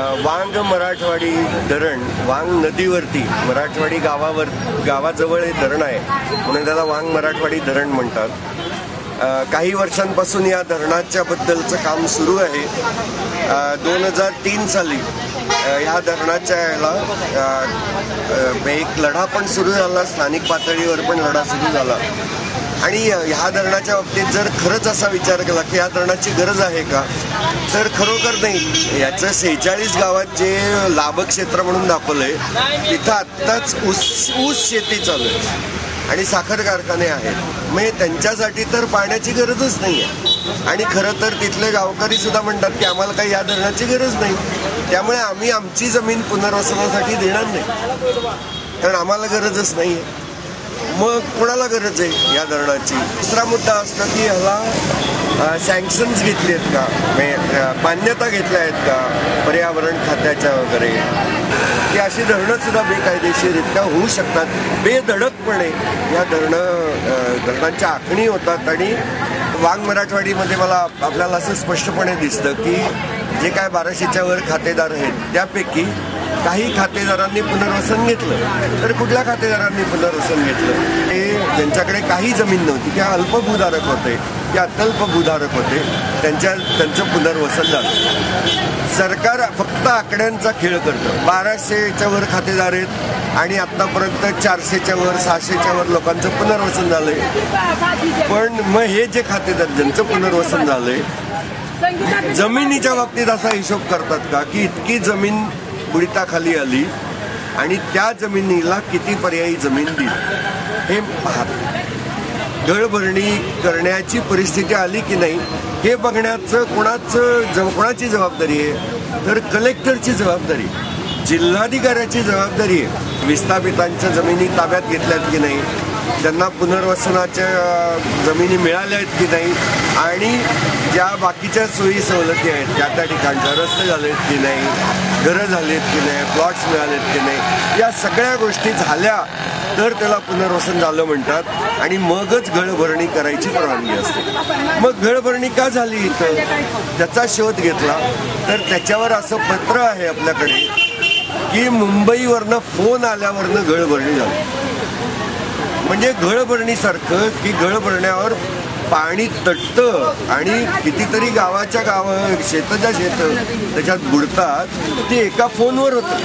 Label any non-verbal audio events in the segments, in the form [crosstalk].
वांग मराठवाडी धरण वांग नदीवरती मराठवाडी गावावर गावाजवळ हे धरण आहे. म्हणून त्याला वांग मराठवाडी धरण म्हणतात. काही वर्षांपासून या धरणाच्या बद्दलचं काम सुरू आहे. दोन हजार तीन साली ह्या धरणाच्या याला म्हणजे एक लढा पण सुरू झाला स्थानिक पातळीवर पण लढा सुरू झाला. आणि ह्या धरणाच्या बाबतीत जर खरंच असा विचार केला की या धरणाची गरज आहे का? तर खरोखर नाही. याचं सेहेचाळीस गावात जे लाभक्षेत्र म्हणून दाखवलंय तिथं आत्ताच ऊस ऊस शेती चालू आहे. आणि साखर कारखाने आहेत. म्हणजे त्यांच्यासाठी तर पाण्याची गरजच नाही आहे आणि खरं तर तिथले गावकरी सुद्धा म्हणतात की आम्हाला काही या धरणाची गरज नाही. त्यामुळे आम्ही आमची जमीन पुनर्वसनासाठी देणार नाही. कारण आम्हाला गरजच नाही आहे मग कोणाला गरज आहे या धरणाची? दुसरा मुद्दा असतो की ह्याला सँक्शन्स घेतली आहेत का? म्हणजे, मान्यता घेतल्या आहेत का? पर्यावरण खात्याच्या वगैरे? की अशी धरणं सुद्धा बेकायदेशीररित्या होऊ शकतात. बेधडकपणे या धरणं धरणांच्या आखणी होतात आणि वांग मराठवाडीमध्ये मला आपल्याला असं स्पष्टपणे दिसतं की जे काय बाराशेच्या वर खातेदार आहेत त्यापैकी काही खातेदारांनी पुनर्वसन घेतलं तर कुठल्या खातेदारांनी पुनर्वसन घेतलं? ते ज्यांच्याकडे काही जमीन नव्हती. त्या अल्पभूधारक होते. ते अत्यल्प भूधारक होते. त्यांच्या त्यांचं पुनर्वसन झालं. सरकार फक्त आकड्यांचा खेळ करतं. बाराशेच्या वर खातेदार आहेत आणि आत्तापर्यंत चारशेच्या वर सहाशेच्या वर लोकांचं पुनर्वसन झालंय. पण मग हे जे खातेदार ज्यांचं पुनर्वसन झालंय जमिनीच्या बाबतीत असा हिशोब करतात का? की इतकी जमीन बुडिताखाली आली आणि त्या जमिनीला किती पर्यायी जमीन दिली? हे पाहत गळभरणी करण्याची परिस्थिती आली की नाही हे बघण्याचं कोणाचं जव कोणाची जबाबदारी आहे? तर कलेक्टरची जबाबदारी. जिल्हाधिकाऱ्याची जबाबदारी आहे. विस्थापितांच्या जमिनी ताब्यात घेतल्यात की नाही? त्यांना पुनर्वसनाच्या जमिनी मिळाल्या आहेत की नाही आणि ज्या बाकीच्या सोयी सवलती आहेत त्या त्या ठिकाणच्या रस्ते झालेत की नाही घरं झालीत की नाही प्लॉट्स मिळालेत की नाही या सगळ्या गोष्टी झाल्या तर त्याला पुनर्वसन झालं म्हणतात आणि मगच घळभरणी करायची परवानगी असते. मग घळभरणी का झाली इथं? त्याचा शोध घेतला. तर त्याच्यावर असं पत्र आहे आपल्याकडे की मुंबईवरनं फोन आल्यावरनं गळभरणी झाली. म्हणजे गळभरणीसारखं की गळभरण्यावर पाणी तटतं आणि कितीतरी गावाच्या गाव शेताच्या शेत त्याच्यात बुडतात ते एका फोनवर होतं.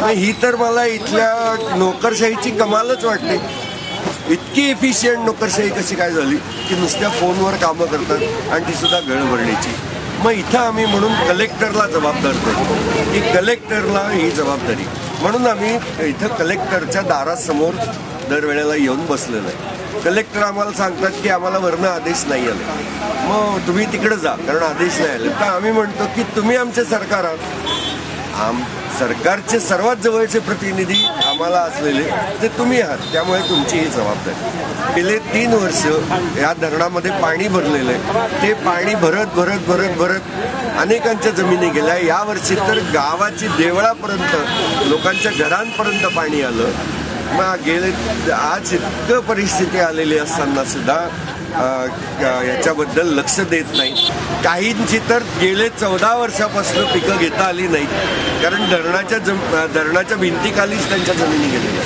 मग ही तर मला इथल्या नोकरशाहीची कमालच वाटते. इतकी इफिशियंट नोकरशाही कशी काय झाली की नुसत्या फोनवर कामं करतात आणि ती सुद्धा गळभरणीची. मग इथं आम्ही म्हणून कलेक्टरला जबाबदार करतो की कलेक्टरला ही जबाबदारी. म्हणून आम्ही इथं कलेक्टरच्या दारासमोर दरवेळेला येऊन बसलेलं आहे. कलेक्टर आम्हाला सांगतात की आम्हाला वरनं आदेश नाही आले. मग तुम्ही तिकडे जा कारण आदेश नाही आले. तर आम्ही म्हणतो की तुम्ही आमचे सरकार आहात. आम सरकारचे सर्वात जवळचे प्रतिनिधी आम्हाला असलेले ते तुम्ही आहात. त्यामुळे तुमची ही जबाबदारी. गेले तीन वर्ष या धरणामध्ये पाणी भरलेलं आहे. ते पाणी भरत भरत भरत भरत अनेकांच्या जमिनी गेल्या. यावर्षी तर गावाची देवळापर्यंत लोकांच्या घरांपर्यंत पाणी आलं. मग गेले आज इतकं परिस्थिती आलेली असताना सुद्धा याच्याबद्दल लक्ष देत नाही. काहींची तर गेले चौदा वर्षापासून पिकं घेता आली नाहीत. कारण धरणाच्या जम धरणाच्या भिंतीखालीच त्यांच्या जमिनी गेलेल्या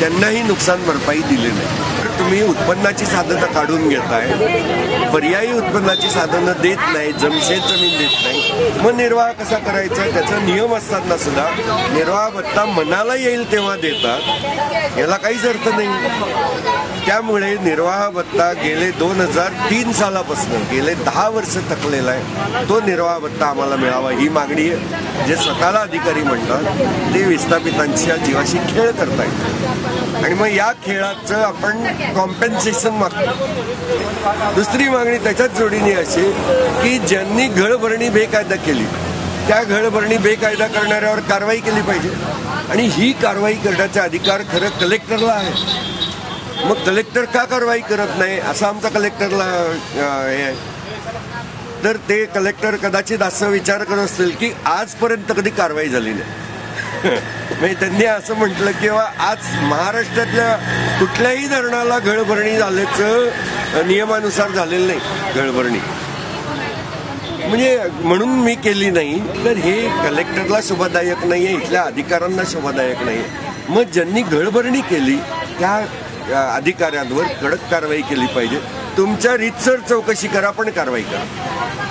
त्यांनाही नुकसान भरपाई दिली नाही. तुम्ही उत्पन्नाची साधनं काढून घेताय. पर्यायी उत्पन्नाची साधनं देत नाही जमशेत जमीन देत नाही. मग निर्वाह कसा करायचा? त्याचा नियम असताना सुद्धा निर्वाह भत्ता मनाला येईल तेव्हा देतात. याला काहीच अर्थ नाही. त्यामुळे निर्वाह भत्ता गेले दोन हजार तीन सालापासून गेले दहा वर्ष थकलेला आहे. तो निर्वाह भत्ता आम्हाला मिळावा ही मागणी आहे. जे स्वतःला अधिकारी म्हणतात ते विस्थापितांच्या जीवाशी खेळ करतायत. आणि मग या खेळाचं आपण कॉम्पेन्सेशन मागतो दुसरी मागणी त्याच्याच जोडीने अशी की ज्यांनी घळभरणी बेकायदा केली त्या घळभरणी बेकायदा करणाऱ्यावर कारवाई केली पाहिजे. आणि ही कारवाई करण्याचा अधिकार खरं कलेक्टरला आहे. मग कलेक्टर का कारवाई करत नाही? असं आमचा कलेक्टरला हे आहे. तर ते कलेक्टर कदाचित असं विचार करत असतील की आजपर्यंत कधी कारवाई झाली नाही. [laughs] म्हणजे त्यांनी असं म्हटलं किंवा आज महाराष्ट्रातल्या कुठल्याही धरणाला घळभरणी झाल्याचं नियमानुसार झालेलं नाही घळभरणी. म्हणजे म्हणून मी केली नाही तर हे कलेक्टरला शोभादायक नाही आहे इथल्या अधिकाऱ्यांना शोभादायक नाही आहे मग ज्यांनी घळभरणी केली त्या अधिकाऱ्यांवर कडक कारवाई केली पाहिजे. तुमच्या रीतसर चौकशी करा पण कारवाई करा.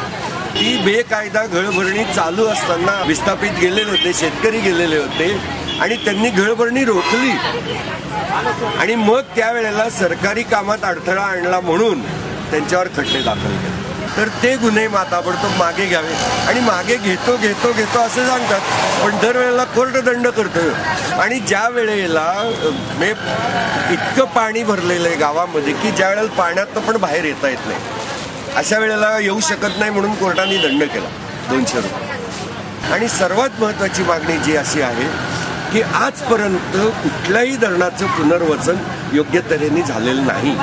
ती बेकायदा घळभरणी चालू असताना विस्थापित गेलेले होते शेतकरी गेलेले होते आणि त्यांनी घळभरणी रोखली. आणि मग त्यावेळेला सरकारी कामात अडथळा आणला म्हणून त्यांच्यावर खटले दाखल केले. तर ते गुन्हे माताबडतोब मागे घ्यावे आणि मागे घेतो घेतो घेतो असं सांगतात. पण दरवेळेला कोर्ट दंड करतो आणि ज्या वेळेला इतकं पाणी भरलेलं आहे गावामध्ये की ज्या वेळेला पाण्यातनं पण बाहेर येता येत नाही. अशा वेळेला येऊ शकत नाही म्हणून कोर्टाने दंड केला दोनशे रुपये. आणि सर्वात महत्त्वाची मागणी जी अशी आहे की आजपर्यंत कुठल्याही धरणाचं पुनर्वसन योग्य तऱ्हेने झालेलं नाही.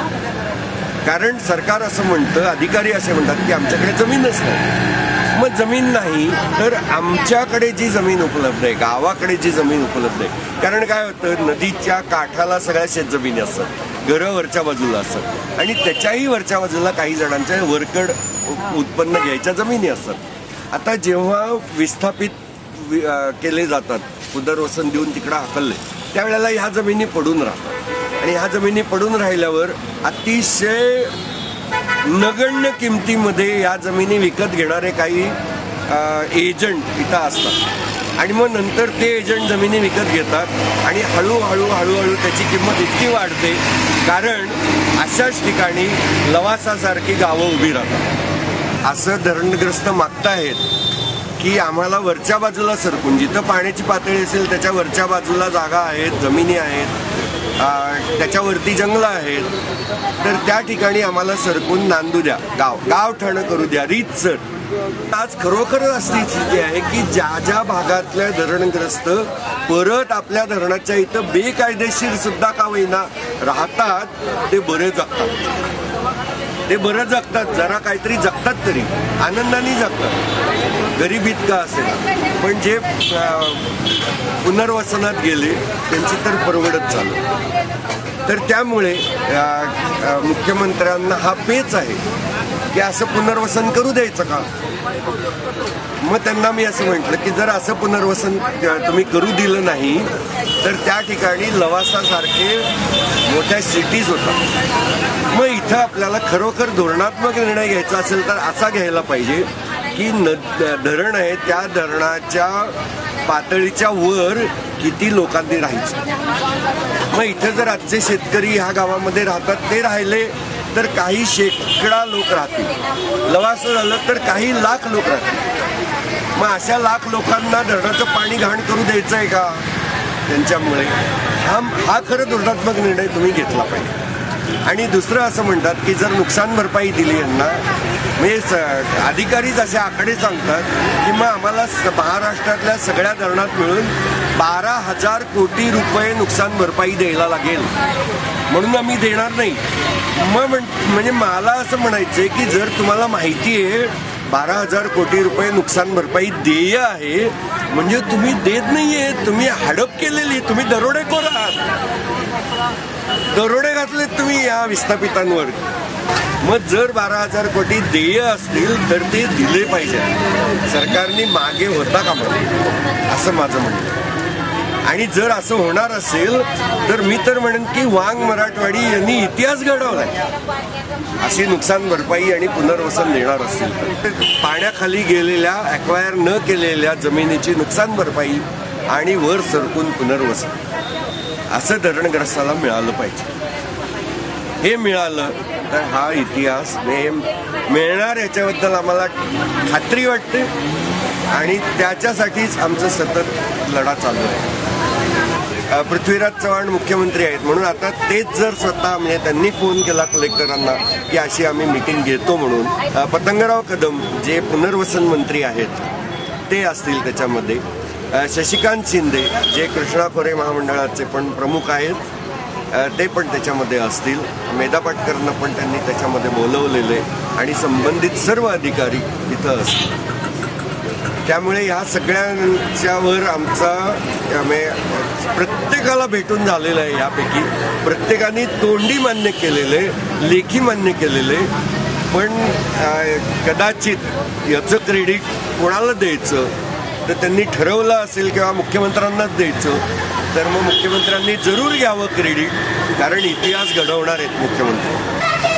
कारण सरकार असं म्हणतं अधिकारी असे म्हणतात की आमच्याकडे जमीनच नाही. मग जमीन नाही तर आमच्याकडे जी जमीन उपलब्ध आहे गावाकडे जी जमीन उपलब्ध आहे कारण काय होतं नदीच्या काठाला सगळ्या शेतजमिनी असतात. घरं वरच्या बाजूला असतात. आणि त्याच्याही वरच्या बाजूला काही जणांच्या वरकड उत्पन्न घ्यायच्या जमिनी असतात. आता जेव्हा विस्थापित केले जातात पुनर्वसन देऊन तिकडं हकलले त्यावेळेला ह्या जमिनी पडून राहतात. आणि ह्या जमिनी पडून राहिल्यावर अतिशय नगण्य किमतीमध्ये या जमिनी विकत घेणारे काही एजंट इथं असतात. आणि मग नंतर ते एजंट जमिनी विकत घेतात आणि हळूहळू हळूहळू त्याची किंमत इतकी वाढते कारण अशाच ठिकाणी लवासासारखी गावं उभी राहतात. असं धरणग्रस्त मागतायत की आम्हाला वरच्या बाजूला सरकून जिथं पाण्याची पातळी असेल त्याच्या वरच्या बाजूला जागा आहेत जमिनी आहेत त्याच्यावरती जंगलं आहेत तर त्या ठिकाणी आम्हाला सरकून नांदू द्या. गाव गाव ठाणं करू द्या. रीतसर. आज खरोखर अशी स्थिती आहे की ज्या ज्या भागातल्या धरणग्रस्त परत आपल्या धरणाच्या इथं बेकायदेशीर सुद्धा का होईना राहतात ते बरे जगतात. ते बरं जगतात जरा काहीतरी जगतात तरी. आनंदाने जगतात. गरीब इतकं असेल. पण जे पुनर्वसनात गेले त्यांची तर परवडत चालू तर त्यामुळे मुख्यमंत्र्यांना हा पेच आहे. की असं पुनर्वसन करू द्यायचं का? मग त्यांना मी असं म्हटलं की जर असं पुनर्वसन तुम्ही करू दिलं नाही तर त्या ठिकाणी लवासासारखे मोठ्या सिटीज होतात. मग इथं आपल्याला खरोखर धोरणात्मक निर्णय घ्यायचा असेल तर असा घ्यायला पाहिजे की न धरण आहे त्या धरणाच्या पातळीच्या वर किती लोकांनी राहायचं. मग इथं जर आजचे शेतकरी ह्या गावामध्ये राहतात ते राहिले तर काही शेकडा लोक राहतील. लवासं झालं तर काही लाख लोक राहतील. मग अशा लाख लोकांना धरणाचं पाणी घाण करू द्यायचं आहे का? त्यांच्यामुळे. हा हा खरं धोरणात्मक निर्णय तुम्ही घेतला पाहिजे. आणि दुसरं असं म्हणतात की जर नुकसान भरपाई दिली यांना म्हणजे स- अधिकारीच असे आकडे सांगतात की मग आम्हाला स- महाराष्ट्रातल्या सगळ्या धरणात मिळून बारा हजार कोटी रुपये नुकसान भरपाई द्यायला लागेल. म्हणून आम्ही देणार नाही. मग म्हण म्हणजे मला असं म्हणायचं आहे की जर तुम्हाला माहिती आहे बारा हजार कोटी रुपये नुकसान भरपाई देय आहे म्हणजे तुम्ही देत नाहीये तुम्ही हडप केलेली तुम्ही दरोडेखोर आहात दरोडे घातलेत तुम्ही या विस्थापितांवर. मग जर बारा हजार कोटी देय असतील तर ते दिले पाहिजे. सरकारने मागे होता का म्हणून? असं माझं म्हणणं आहे. आणि जर असं होणार असेल तर मी तर म्हणेन की वांग मराठवाडी यांनी इतिहास घडवलाय. अशी नुकसान भरपाई आणि पुनर्वसन देणार असतील तर. पाण्याखाली गेलेल्या अक्वायर न केलेल्या जमिनीची नुकसान भरपाई आणि वर सरकून पुनर्वसन. असं धरणग्रस्ताला मिळालं पाहिजे. हे मिळालं तर हा इतिहास नेम मिळणार याच्याबद्दल आम्हाला खात्री वाटते. आणि त्याच्यासाठीच आमचं सतत लढा चालू आहे. पृथ्वीराज चव्हाण मुख्यमंत्री आहेत. म्हणून आता तेच जर स्वतः म्हणजे त्यांनी फोन केला कलेक्टरांना की अशी आम्ही मिटिंग घेतो म्हणून. पतंगराव कदम जे पुनर्वसन मंत्री आहेत ते असतील त्याच्यामध्ये. शशिकांत शिंदे जे कृष्णा खोरे महामंडळाचे पण प्रमुख आहेत ते पण त्याच्यामध्ये असतील. मेधा पाटकरनं पण त्यांनी त्याच्यामध्ये बोलवलेले आणि संबंधित सर्व अधिकारी इथं असतील. त्यामुळे ह्या सगळ्यांच्यावर आमचा म्हणजे प्रत्येकाला भेटून झालेलं आहे यापैकी. प्रत्येकाने तोंडी मान्य केलेले लेखी मान्य केलेले पण कदाचित याचं क्रेडिट कोणाला द्यायचं? तर त्यांनी ठरवलं असेल किंवा मुख्यमंत्र्यांनाच द्यायचं. तर मग मुख्यमंत्र्यांनी जरूर घ्यावं क्रेडिट कारण इतिहास घडवणार आहेत मुख्यमंत्री.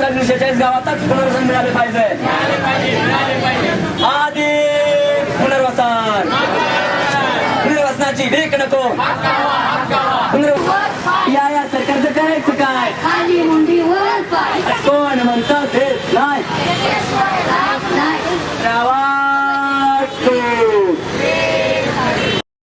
लाभ क्षेत्रातील गावातच पुनर्वसन मिळाले पाहिजे. आधी पुनर्वसन. पुनर्वसनाची वेक नको.